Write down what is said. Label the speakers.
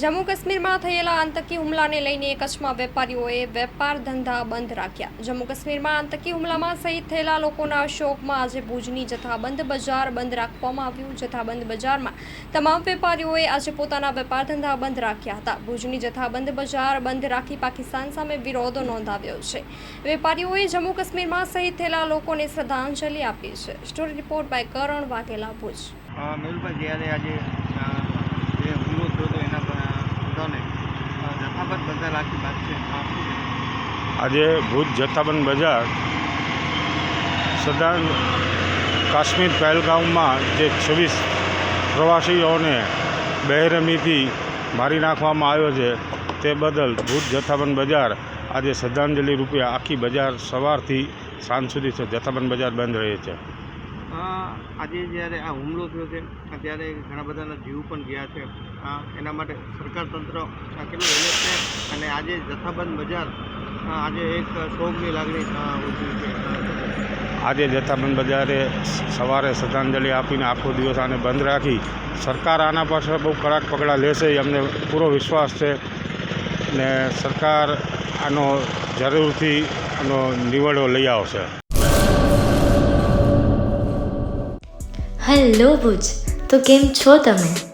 Speaker 1: જમ્મુ કાશ્મીરમાં થયેલા આતંકી હુમલાને લઈને કચ્છમાં વેપારીઓએ વેપાર ધંધા બંધ રાખ્યા. જમ્મુ કાશ્મીરમાં આતંકી હુમલામાં શહીદ થયેલા લોકોના શોકમાં આજે ભુજની જથ્થાબંધ બજાર બંધ રાખવામાં આવ્યું. જથ્થાબંધ બજારમાં તમામ વેપારીઓએ આજે પોતાના વેપાર ધંધા બંધ રાખ્યા હતા. ભુજની જથ્થાબંધ બજાર બંધ રાખી પાકિસ્તાન સામે વિરોધ નોંધાવ્યો છે. વેપારીઓએ જમ્મુ કાશ્મીરમાં શહીદ થયેલા લોકોને શ્રદ્ધાંજલિ આપી છે. Story report by Karan Vaghela Bhuj.
Speaker 2: મેહુલભાઈ જ્યારે આજે જે હુમલો થયો હતો એના અ, વાત છે?
Speaker 3: આજે ભુજ જથ્થાબંધ બજાર સદાન કાશ્મીર પહેલગામમાં જે છવ્વીસ પ્રવાસીઓને બહેરમીથી મારી નાખવામાં આવ્યો છે તે બદલ ભુજ જથ્થાબંધ બજાર આજે શ્રદ્ધાંજલિ રૂપે આખી બજાર સવારથી સાંજ સુધી જથ્થાબંધ બજાર બંધ રહે છે
Speaker 2: આજે જ્યારે આ હુમલો થયો છે ત્યારે ઘણા બધાના જીવ પણ ગયા છે એના માટે સરકાર તંત્ર કેટલું એલર્ટ છે. અને આજે જથ્થાબંધ બજાર આજે એક શોકની લાગણી છે.
Speaker 3: આજે જથ્થાબંધ બજારે સવારે શ્રદ્ધાંજલિ આપીને આખો દિવસ આને બંધ રાખી સરકાર આના પાછળ બહુ કડક પગલાં લેશે એ અમને પૂરો વિશ્વાસ છે. ને સરકાર આનો જરૂરથી આનો નિવડો લઈ આવશે.
Speaker 4: હેલો ભુજ તો કેમ છો તમે?